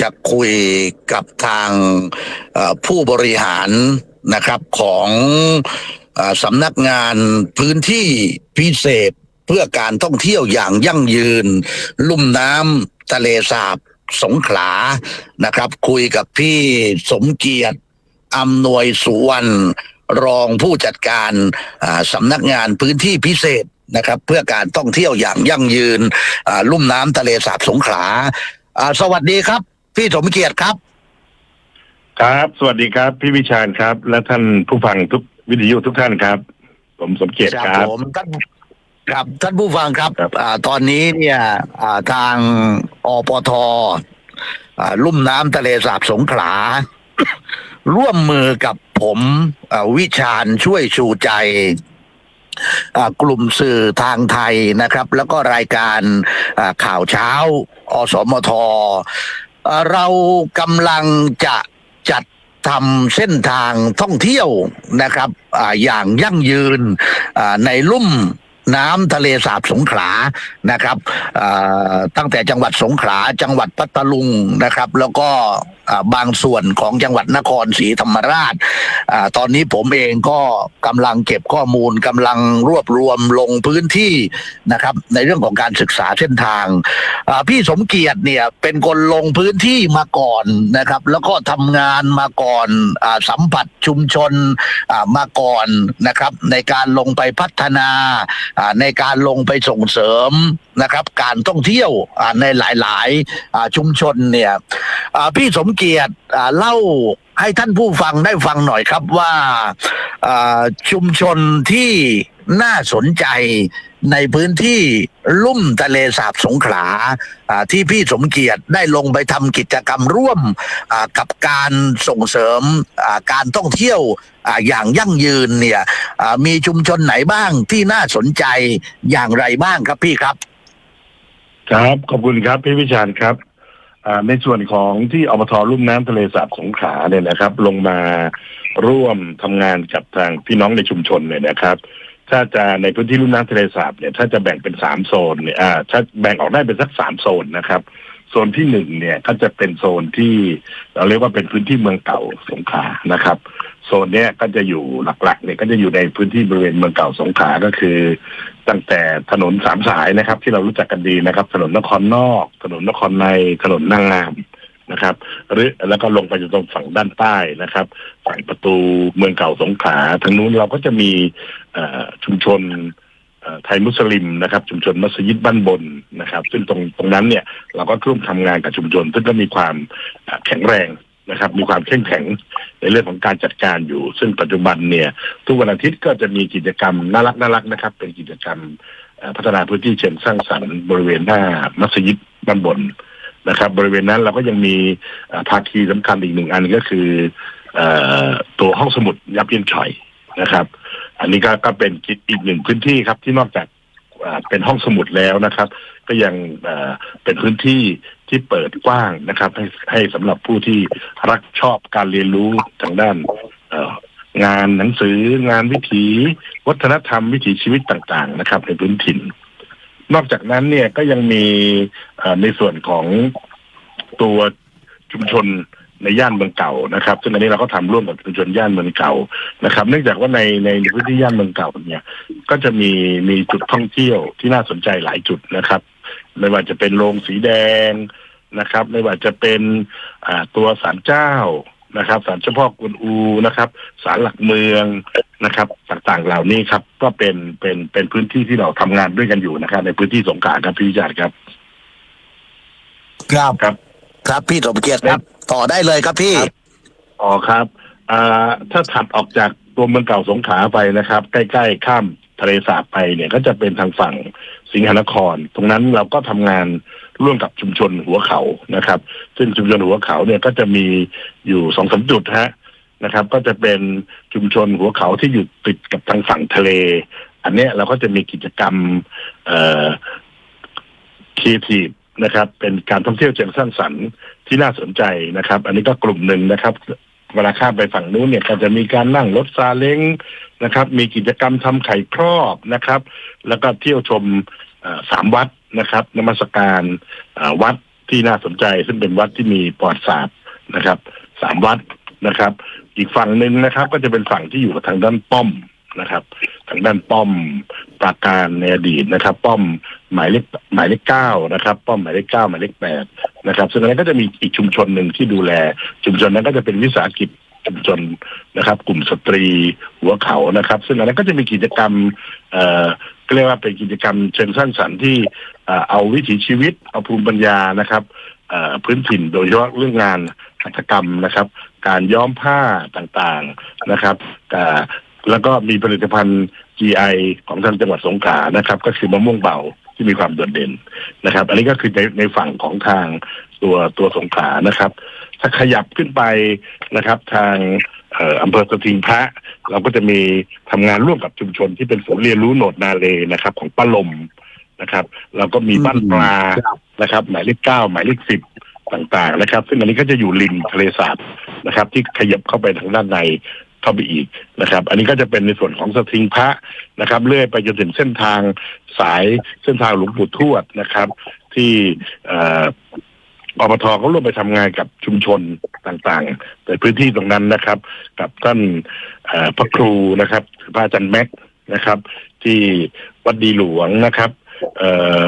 จะคุยกับทางผู้บริหารนะครับของสำนักงานพื้นที่พิเศษเพื่อการท่องเที่ยวอย่างยั่งยืน ลุ่มน้ำทะเลสาบสงขลานะครับ คุยกับพี่สมเกียรติอำนวยสุวรรณรองผู้จัดการสำนักงานพื้นที่พิเศษนะครับ เพื่อการท่องเที่ยวอย่างยั่งยืนลุ่มน้ำทะเลสาบสงขลาสวัสดีครับ พี่สมเกียรติครับ ครับ สวัสดีครับ พี่วิชาญครับ และท่านผู้ฟังทุกวิทยุทุกท่านครับ ผมสมเกียรติครับผมท่านครับท่านผู้ฟังครับครับอาตอนนี้เนี่ยอ่าทางอปทอ่าลุ่มน้ำทะเลสาบสงขลา ร่วมมือกับผมอ่าวิชาญช่วยชูใจอ่ากลุ่มสื่อทางไทยนะครับ แล้วก็รายการอ่าข่าวเช้า อสมทอ่า เรากำลังจะจัดทำเส้นทางท่องเที่ยวนะครับออย่างยั่งยืนในลุ่มน้ำทะเลสาบสงขลานะครับตั้งแต่จังหวัดสงขลาจังหวัดพัทลุงนะครับ แล้วก็ บางส่วนของจังหวัดนครศรีธรรมราชอตอนนี้ผมเองก็กำลังเก็บข้อมูลกำลังรวบรวมลงพื้นที่นะครับ ในเรื่องของการศึกษาเส้นทาง พี่สมเกียรติเนี่ยเป็นคนลงพื้นที่มาก่อนนะครับ แล้วก็ทำงานมาก่อนอสัมผัสชุมชนมาก่อนนะครับ ในการลงไปพัฒนาในการลงไปส่งเสริมนะครับ การท่องเที่ยวในหลาย ๆ ชุมชนเนี่ยพี่สมเกียรติเล่าให้ท่านผู้ฟังได้ฟังหน่อยครับว่าชุมชนที่น่าสนใจในพื้นที่ลุ่มทะเลสาบสงขลาที่พี่สมเกียรติได้ลงไปทำกิจกรรมร่วมกับการส่งเสริมการท่องเที่ยวอย่างยั่งยืนเนี่ยมีชุมชนไหนบ้างที่น่าสนใจอย่างไรบ้างครับพี่ครับ ครับขอบคุณครับพี่วิชาญครับ ในส่วนของที่อบทลุ่มน้ำทะเลสาบสงขลาเนี่ยนะครับ ลงมาร่วมทำงานกับทางพี่น้องในชุมชนเนี่ยนะครับ ถ้าจะในพื้นที่ลุ่มน้ำทะเลสาบเนี่ย ถ้าจะแบ่งเป็นสามโซนเนี่ยอ่าถ้าแบ่งออกได้เป็นสักสามโซนนะครับโซนที่หนึ่งเนี่ยก็จะเป็นโซนที่เราเรียกว่าเป็นพื้นที่เมืองเก่าสงขลานะครับ โซนเนี้ยก็จะอยู่หลักๆเนี่ยก็จะอยู่ในพื้นที่บริเวณเมืองเก่าสงขลาก็คือ ตั้งแต่ถนนสามสายนะครับ ที่เรารู้จักกันดีนะครับ ถนนนครนอก ถนนนครในถนนนางงามนะครับ หรือแล้วก็ลงไปจนตรงฝั่งด้านใต้นะครับ ฝั่งประตูเมืองเก่าสงขลาทางนู้นเราก็จะมีชุมชนไทยมุสลิมนะครับ ชุมชนมัสยิดบ้านบนนะครับ ซึ่งตรงตรงนั้นเนี่ยเราก็ร่วมทำงานกับชุมชน ซึ่งก็มีความแข็งแรง นะครับมีความเข้มแข็งในเรื่องของการจัดการอยู่ ซึ่งปัจจุบันเนี่ย ทุกวันอาทิตย์ก็จะมีกิจกรรมน่ารักน่ารักนะครับ เป็นกิจกรรมพัฒนาพื้นที่เชิงสร้างสรรค์บริเวณหน้ามัสยิดบ้านบนนะครับ บริเวณนั้นเราก็ยังมีภาคีสำคัญอีกหนึ่งอันก็คือตัวห้องสมุดยับเยียนฉอยนะครับ อันนี้ก็ก็เป็นอีกหนึ่งพื้นที่ครับที่นอกจากเป็นห้องสมุดแล้วนะครับ ก็ยังเป็นพื้นที่ ที่เปิดกว้างนะครับ ให้ให้สำหรับผู้ที่รักชอบการเรียนรู้ทางด้านงานหนังสืองานวิถีวัฒนธรรมวิถีชีวิตต่างๆ นะครับ ในพื้นถิ่น นอกจากนั้นเนี่ยก็ยังมีในส่วนของตัวชุมชนในย่านเมืองเก่านะครับ ซึ่งอันนี้เราก็ทำร่วมกับชุมชนย่านเมืองเก่านะครับ เนื่องจากว่าในในพื้นที่ย่านเมืองเก่าเนี่ย ก็จะมีมีจุดท่องเที่ยวที่น่าสนใจหลายจุดนะครับ ไม่ว่าจะเป็นโรงสีแดงนะครับ ไม่ว่าจะเป็นอ่าตัวศาลเจ้านะครับศาลเจ้าพ่อกวนอูนะครับศาลหลักเมืองนะครับ ต่างๆเหล่านี้ครับ ก็เป็นเป็นเป็นพื้นที่ที่เราทำงานด้วยกันอยู่นะครับ ในพื้นที่สงขลาครับพี่วิจารณ์ครับ ครับครับ ครับพี่สมเกียรติครับ ต่อได้เลยครับพี่ครับอ๋อครับอ่าถ้าถัดออกจากตัวเมืองเก่าสงขลาไปนะครับ ใกล้ๆข้าม ทะเลสาบไปเนี่ยก็จะเป็นทางฝั่งสิงหนคร ตรงนั้นเราก็ทำงานร่วมกับชุมชนหัวเขานะครับ ซึ่งชุมชนหัวเขาเนี่ยก็จะมีอยู่สองสามจุดฮะนะครับ ก็จะเป็นชุมชนหัวเขาที่อยู่ติดกับทางฝั่งทะเล อันเนี้ยเราก็จะมีกิจกรรมเอ่อครีเอทีฟนะครับ เป็นการท่องเที่ยวเชิงสร้างสรรค์ที่น่าสนใจนะครับ อันนี้ก็กลุ่มหนึ่งนะครับเวลาข้ามไปฝั่งนู้นเนี่ยก็จะมีการนั่งรถซาเล้ง นะครับ มีกิจกรรมทำไข่ครอบนะครับ แล้วก็เที่ยวชมสามวัดนะครับนมัสการวัดที่น่าสนใจ ซึ่งเป็นวัดที่มีประวัติศาสตร์นะครับสามวัดนะครับ อีกฝั่งหนึ่งนะครับ ก็จะเป็นฝั่งที่อยู่ทางด้านป้อมนะครับ ทางด้านป้อมปราการในอดีตนะครับ ป้อมหมายเลขหมายเลขเก้านะครับ ป้อมหมายเลขเก้าหมายเลขแปดนะครับ ซึ่งอันนั้นก็จะมีอีกชุมชนหนึ่งที่ดูแล ชุมชนนั้นก็จะเป็นวิสาหกิจ ชุมชนนะครับ กลุ่มสตรีหัวเขานะครับ ซึ่งอันนั้นก็จะมีกิจกรรมเอ่อก็เรียกว่าเป็นกิจกรรมเชิงสร้างสรรค์ที่เอ่อเอาวิถีชีวิต เอาภูมิปัญญานะครับเอ่อพื้นถิ่นโดยเฉพาะเรื่องงานหัตถกรรมนะครับ การย้อมผ้าต่างๆนะครับอ่แล้วก็มีผลิตภัณฑ์ GI ของทางจังหวัดสงขลานะครับ ก็คือมะม่วงเบาที่มีความโดดเด่นนะครับ อันนี้ก็คือในในฝั่งของทาง ตัวตัวสงขลานะครับ ถ้าขยับขึ้นไปนะครับ ทางเอ่ออำเภอสถิงพระเราก็จะมีทำงานร่วมกับชุมชนที่เป็นศูนย์เรียนรู้โหนดนาเลนะครับ ของป้าลมนะครับเราก็มีบ้านปลาครับนะครับ หมายเลขเก้าหมายเลขสิบต่างๆนะครับ ซึ่งอันนี้ก็จะอยู่ริมทะเลสาบนะครับ ที่ขยับเข้าไปทางด้านในเข้าไปอีกนะครับ อันนี้ก็จะเป็นในส่วนของสทิงพระนะครับ เลื่อยไปจนถึงเส้นทางสายเส้นทางหลวงปู่ทวดนะครับ ที่ เอ่ออบทเขาร่วมไปทำงานกับชุมชนต่างๆ ในพื้นที่ตรงนั้นนะครับ กับท่านเอ่อพระครูนะครับพระอาจารย์แม็กซ์นะครับ ที่วัดดีหลวงนะครับเอ่อ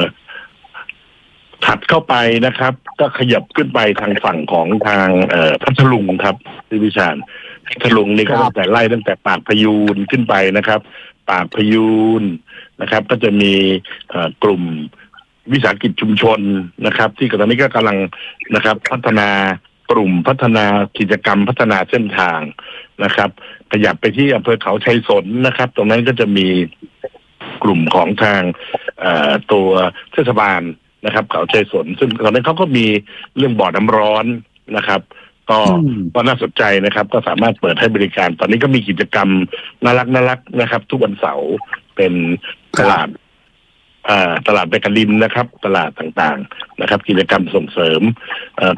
ถัดเข้าไปนะครับ ก็ขยับขึ้นไปทางฝั่งของทางเอ่อพัทลุงครับที่วิชาญพัทลุงนี่ก็ครับตั้งแต่ไล่ตั้งแต่ปากพยูนขึ้นไปนะครับ ปากพยูนนะครับ ก็จะมีเอ่อกลุ่ม วิสาหกิจชุมชนนะครับ ที่ตอนนี้ก็กำลังนะครับ พัฒนากลุ่มพัฒนากิจกรรมพัฒนาเส้นทางนะครับ ขยับไปที่อำเภอเขาชัยสนนะครับ ตรงนั้นก็จะมีกลุ่มของทางเอ่อตัวเทศบาลนะครับ เขาชัยสน ซึ่งตอนนั้นเขาก็มีเรื่องบ่อน้ำร้อนนะครับก็อืมก็น่าสนใจนะครับ ก็สามารถเปิดให้บริการ ตอนนี้ก็มีกิจกรรมน่ารักน่ารักนะครับ ทุกวันเสาร์เป็นตลาดอ่า ตลาดเบกลินนะครับ ตลาดต่างๆนะครับ กิจกรรมส่งเสริม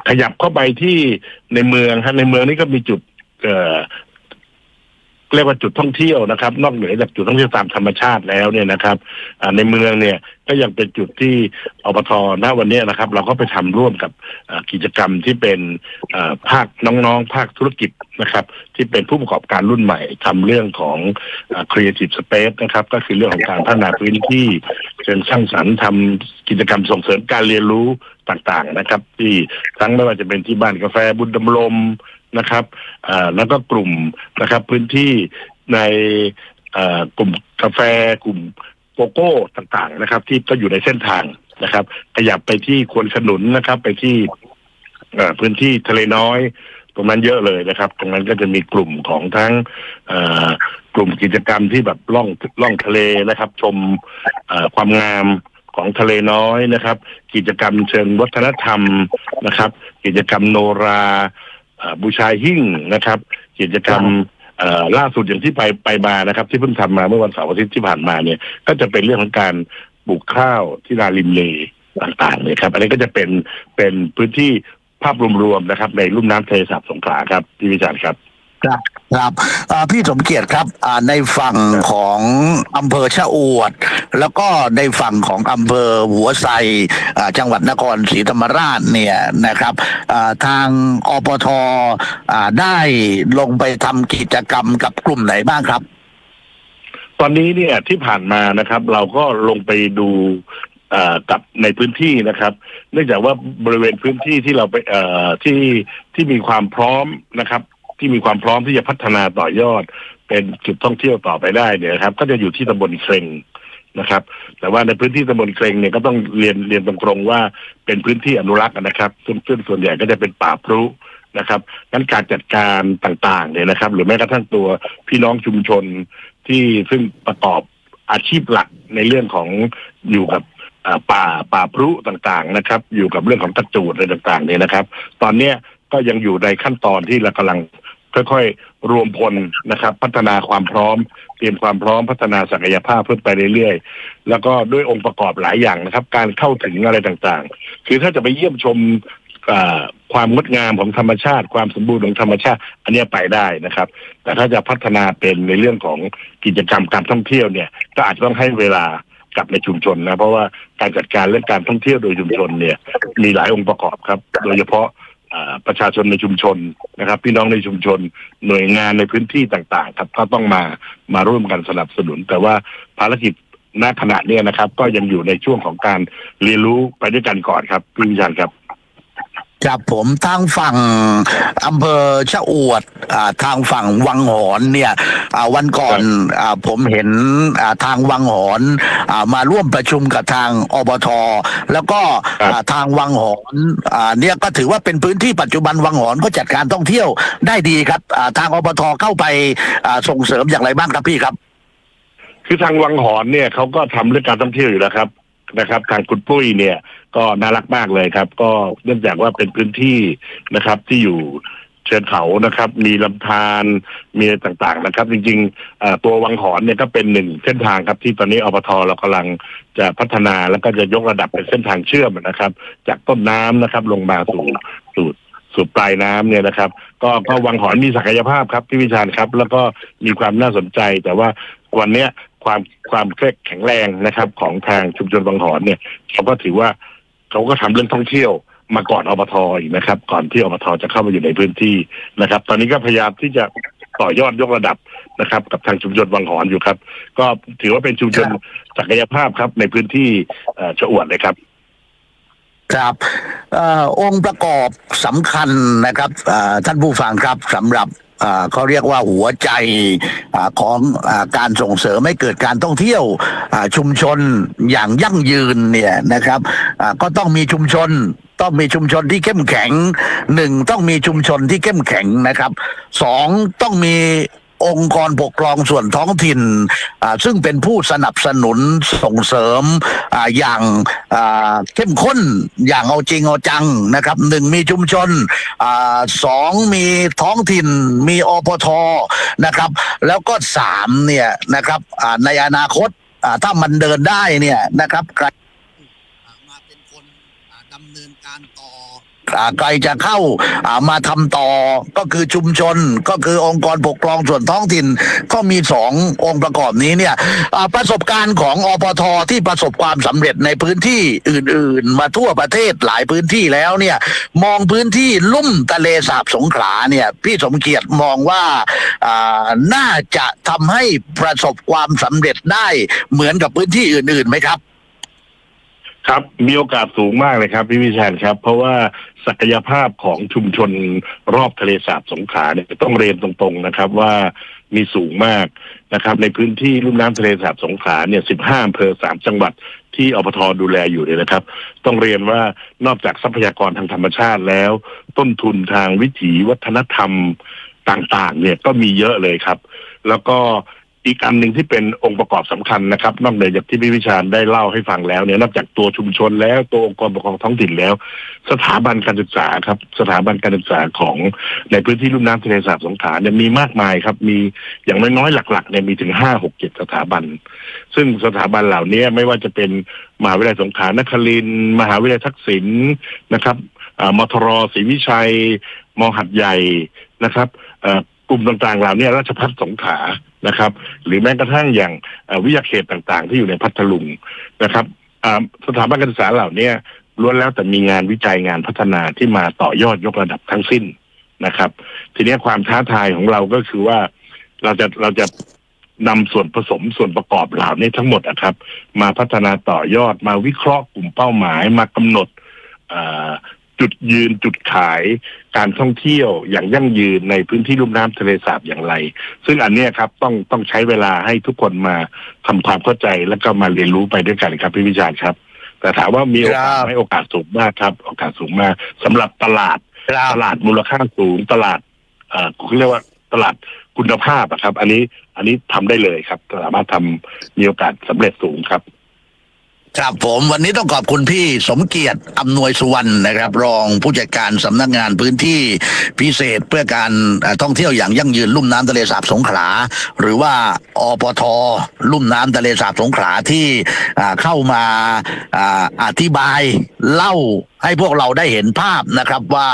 ขยับเข้าไปที่ในเมืองฮะในเมืองนี่ก็มีจุด เรียกว่าจุดท่องเที่ยวนะครับ นอกเหนือจากจุดท่องเที่ยวตามธรรมชาติแล้วเนี่ยนะครับในเมืองเนี่ยก็ยังเป็นจุดที่อบทณวันนี้นะครับ เราก็ไปทำร่วมกับกิจกรรมที่เป็นภาคน้องๆ ภาคธุรกิจนะครับ ที่เป็นผู้ประกอบการรุ่นใหม่ทำเรื่องของ creative space นะครับ ก็คือเรื่องของการพัฒนาพื้นที่เชิงสร้างสรรค์ทำกิจกรรมส่งเสริมการเรียนรู้ต่างๆนะครับ ที่ทั้งไม่ว่าจะเป็นที่บ้านกาแฟบุญดำลม นะครับแล้วก็กลุ่มนะครับพื้นที่ในกลุ่มกาแฟกลุ่มโกโก้ต่างๆนะครับ ที่ก็อยู่ในเส้นทางนะครับขยับไปที่ควนขนุนนะครับ ไปที่พื้นที่ทะเลน้อย ตรงนั้นเยอะเลยนะครับ ตรงนั้นก็จะมีกลุ่มของทั้งกลุ่มกิจกรรมที่แบบล่องล่องทะเลนะครับ ชมความงามของทะเลน้อยนะครับ กิจกรรมเชิงวัฒนธรรมนะครับ กิจกรรมโนรา บูชาหิ้งนะครับ กิจกรรมเอ่อล่าสุดอย่างที่ไปไปมานะครับ ที่เพิ่งทำมาเมื่อวันเสาร์อาทิตย์ที่ผ่านมาเนี่ย ก็จะเป็นเรื่องของการปลูกข้าวที่นาริมเลต่างๆเนี่ยครับ อันนี้ก็จะเป็นเป็นพื้นที่ภาพรวมๆนะครับ ในลุ่มน้ำทะเลสาบสงขลาครับพี่วิจารณ์ครับ ครับครับพี่สมเกียรติครับในฝั่งของอำเภอชะอวด แล้วก็ในฝั่งของอำเภอหัวไซจังหวัดนครศรีธรรมราชเนี่ยนะครับทางอปทอได้ลงไปทำกิจกรรมกับกลุ่มไหนบ้างครับ ตอนนี้เนี่ยที่ผ่านมานะครับ เราก็ลงไปดูกับในพื้นที่นะครับ เนื่องจากว่าบริเวณพื้นที่ที่เราไปที่ที่มีความพร้อมนะครับ ที่มีความพร้อมที่จะพัฒนาต่อยอด เป็นจุดท่องเที่ยวต่อไปได้เนี่ยครับ ก็จะอยู่ที่ตำบลเครงนะครับ แต่ว่าในพื้นที่ตำบลเครงเนี่ยก็ต้องเรียนเรียนตรงๆว่าเป็นพื้นที่อนุรักษ์นะครับซึ่งซึ่งส่วนใหญ่ก็จะเป็นป่าพรุนะครับนั้นการจัดการต่างๆเนี่ยนะครับ หรือแม้กระทั่งตัวพี่น้องชุมชนที่ซึ่งประกอบอาชีพหลักในเรื่องของอยู่กับป่าป่าพรุต่างๆนะครับ อยู่กับเรื่องของตะจูดอะไรต่างๆเนี่ยนะครับ ตอนเนี้ยก็ยังอยู่ในขั้นตอนที่เรากำลัง ค่อยๆ รวมพลนะครับ พัฒนาความพร้อม เตรียมความพร้อมพัฒนาศักยภาพเพิ่มไปเรื่อยๆ แล้วก็ด้วยองค์ประกอบหลายอย่างนะครับ การเข้าถึงอะไรต่างๆ คือถ้าจะไปเยี่ยมชมความงดงามของธรรมชาติ ความสมบูรณ์ของธรรมชาติ อันนี้ไปได้นะครับ แต่ถ้าจะพัฒนาเป็นในเรื่องของกิจกรรมการท่องเที่ยวเนี่ย ก็อาจจะต้องให้เวลากับในชุมชนนะ เพราะว่าการจัดการเรื่องการท่องเที่ยวโดยชุมชนเนี่ย มีหลายองค์ประกอบครับ โดยเฉพาะ ประชาชนในชุมชนนะครับ พี่น้องในชุมชน หน่วยงานในพื้นที่ต่าง ๆ ครับก็ต้องมามาร่วมกันสนับสนุน แต่ว่าภารกิจณขณะเนี้ยนะครับ ก็ยังอยู่ในช่วงของการเรียนรู้ไปด้วยกันก่อนครับพี่วิชานครับ ครับผมทางฝั่งอำเภอชะอวดอ่าทางฝั่งวังหอนเนี่ยอ่าวันก่อนอ่าผมเห็นอ่าทางวังหอนอ่ามาร่วมประชุมกับทางอบทแล้วก็ครับอ่าทางวังหอนอ่าเนี่ยก็ถือว่าเป็นพื้นที่ปัจจุบันวังหอนก็จัดการท่องเที่ยวได้ดีครับอ่าทางอบทเข้าไปอ่าส่งเสริมอย่างไรบ้างครับพี่ครับ คือทางวังหอนเนี่ยเขาก็ทำเรื่องการท่องเที่ยวอยู่แล้วครับ นะครับ ทางคุณปุ้ยเนี่ย ก็น่ารักมากเลยครับ ก็เนื่องจากว่าเป็นพื้นที่นะครับ ที่อยู่เชิงเขานะครับ มีลำธารมีอะไรต่างๆนะครับ จริงๆตัววังหอนเนี่ยก็เป็นหนึ่งเส้นทางครับที่ตอนนี้อปทเรากำลังจะพัฒนาแล้วก็จะยกระดับเป็นเส้นทางเชื่อมนะครับ จากต้นน้ำนะครับ ลงมาสู่สู่สู่ปลายน้ำเนี่ยนะครับ ก็ก็วังหอนมีศักยภาพครับพี่วิชาญครับ แล้วก็มีความน่าสนใจแต่ว่าวันเนี้ย ความความแข็งแรงนะครับ ของทางชุมชนวังหอนเนี่ยเขาก็ถือว่าเขาก็ทำเรื่องท่องเที่ยวมาก่อนอบทอีกนะครับ ก่อนที่อบทจะเข้ามาอยู่ในพื้นที่นะครับ ตอนนี้ก็พยายามที่จะต่อยอดยกระดับนะครับ กับทางชุมชนวังหอนอยู่ครับ ก็ถือว่าเป็นชุมชนศักยภาพครับ ในพื้นที่เอ่อชะอวดเลยครับ ครับเออองค์ประกอบสำคัญนะครับเอ่อท่านผู้ฟังครับสำหรับ เขาเรียกว่าหัวใจอของอการส่งเสริมให้เกิดการท่องเที่ยวชุมชนอย่างยั่งยืนเนี่ยนะครับก็ต้องมีชุมชนต้องมีชุมชนที่เข้มแข็งหนึ่งต้องมีชุมชนที่เข้มแข็งนะครับสองต้องมี องค์กรปกครองส่วนท้องถิ่น ซึ่งเป็นผู้สนับสนุนส่งเสริมออย่างเข้มข้นอย่างเอาจริงเอาจังนะครับหนึ่งมีชุมชนอสองมีท้องถิ่นมีอปทนะครับ แล้วก็สามเนี่ยนะครับในอนาคตถ้ามันเดินได้เนี่ยนะครับใครมาเป็นคนอ่าดำเนินการต่ออ่า ใครจะเข้ามาทำต่อก็คือชุมชนก็คือองค์กรปกครองส่วนท้องถิ่น ก็มีสององค์ประกอบนี้เนี่ยประสบการณ์ของอปทที่ประสบความสำเร็จในพื้นที่อื่น ๆ มาทั่วประเทศหลายพื้นที่แล้วเนี่ยมองพื้นที่ลุ่มทะเลสาบสงขลาเนี่ยพี่สมเกียรติมองว่าอ่าน่าจะทำให้ประสบความสำเร็จได้เหมือนกับพื้นที่อื่นๆไหมครับ ครับมีโอกาสสูงมากเลยครับพี่วิชันครับ เพราะว่าศักยภาพของชุมชนรอบทะเลสาบสงขลาเนี่ยต้องเรียนตรงๆนะครับว่ามีสูงมากนะครับ ในพื้นที่ลุ่มน้ำทะเลสาบสงขลาเนี่ย15อำเภอสามจังหวัดที่อปทดูแลอยู่เนี่ยนะครับ ต้องเรียนว่านอกจากทรัพยากรทางธรรมชาติแล้ว ต้นทุนทางวิถีวัฒนธรรมต่างๆ เนี่ยก็มีเยอะเลยครับ แล้วก็ อีกอันหนึ่งที่เป็นองค์ประกอบสำคัญนะครับ นอกเหนือจากที่พี่วิชาญได้เล่าให้ฟังแล้วเนี่ยนอกจากตัวชุมชนแล้วตัวองค์กรปกครองท้องถิ่นแล้ว สถาบันการศึกษาครับ สถาบันการศึกษาของในพื้นที่ลุ่มน้ำทะเลสาบสงขลาเนี่ยมีมากมายครับ มีอย่างน้อยๆหลักๆเนี่ยมีถึงห้าหกเจ็ดสถาบัน ซึ่งสถาบันเหล่านี้ไม่ว่าจะเป็นมหาวิทยาลัยสงขลานครินมหาวิทยาลัยทักษิณนะครับอ่ามทรศรีวิชัยมหัดใหญ่นะครับอ่อกลุ่มต่างๆเหล่านี้ราชพัฒสงขลา นะครับ หรือแม้กระทั่งอย่างวิทยาเขตต่างๆ ที่อยู่ในพัทลุงนะครับสถาบันการศึกษาเหล่านี้ล้วนแล้วแต่มีงานวิจัยงานพัฒนาที่มาต่อยอดยกระดับทั้งสิ้นนะครับ ทีนี้ความท้าทายของเราก็คือว่าเราจะเราจะนำส่วนผสมส่วนประกอบเหล่านี้ทั้งหมดนะครับ มาพัฒนาต่อยอดมาวิเคราะห์กลุ่มเป้าหมายมากำหนด จุดยืนจุดขายการท่องเที่ยวอย่างยั่งยืนในพื้นที่ลุ่มน้ำทะเลสาบอย่างไร ซึ่งอันเนี้ยครับต้องต้องใช้เวลาให้ทุกคนมาทำความเข้าใจแล้วก็มาเรียนรู้ไปด้วยกันครับพี่วิจารณ์ครับ แต่ถามว่ามีโอกาสครับไหมโอกาสสูงมากครับโอกาสสูงมากสำหรับตลาดครับตลาดมูลค่าสูงตลาดเอ่อเขาเรียกว่าตลาดคุณภาพอะครับ อันนี้อันนี้ทำได้เลยครับสามารถทำมีโอกาสสำเร็จสูงครับ ครับผมวันนี้ต้องขอบคุณพี่สมเกียรติอำนวยสุวรรณนะครับ รองผู้จัดการสำนักงานพื้นที่พิเศษเพื่อการท่องเที่ยวอย่างยั่งยืนลุ่มน้ำทะเลสาบสงขลาหรือว่าอปทลุ่มน้ำทะเลสาบสงขลาที่เข้ามาอธิบาย เล่าให้พวกเราได้เห็นภาพนะครับว่า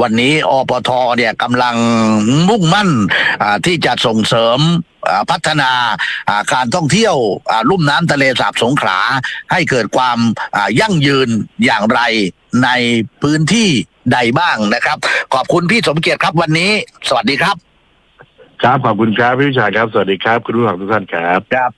วันนี้อปทเนี่ยกำลังมุ่งมั่นอ่าที่จะส่งเสริมอ่าพัฒนาอ่าการท่องเที่ยวอ่าลุ่มน้ำทะเลสาบสงขลาให้เกิดความอ่ายั่งยืนอย่างไรในพื้นที่ใดบ้างนะครับ ขอบคุณพี่สมเกียรติครับวันนี้ สวัสดีครับ ครับขอบคุณครับพี่วิชาญครับ สวัสดีครับ คุณผู้ฟังทุกท่านครับครับ